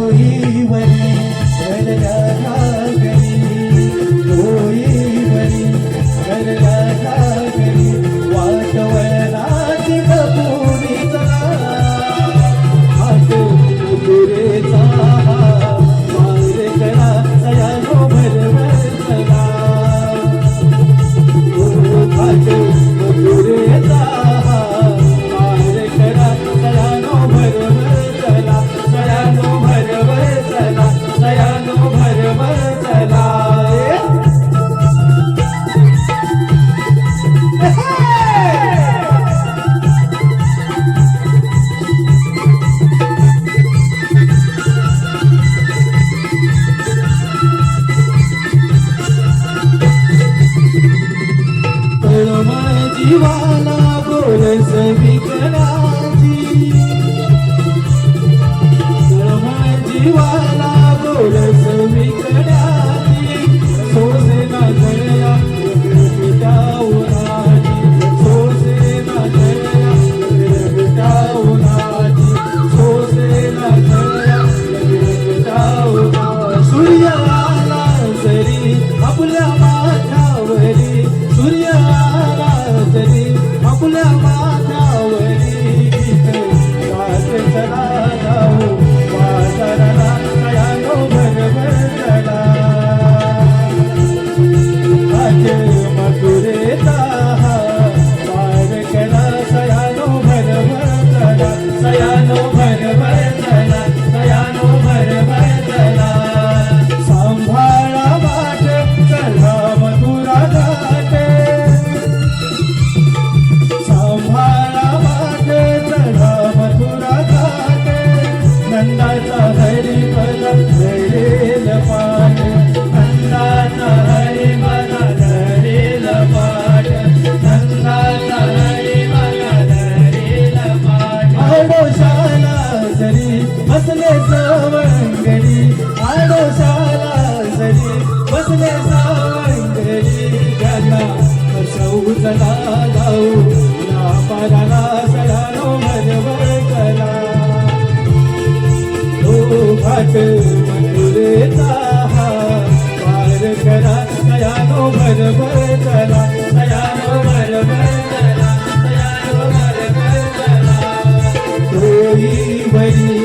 होई वरी सरला जीवाला बोलस विकराची तळमळ जीवाला बोलस विकराची सोसेना जळया विटावराची सोसेना आपल्या Maya बसले सावंगडी आडोशाला सरी. बसले सावंगडी त्यांना कसौ चला जाऊ. या पाराला सयानो मनवर कला तो घाट मथुरेचा पार करा. सयानो भरभर चला सयानो भरभर चला सयानो भरभर चला तोही बरी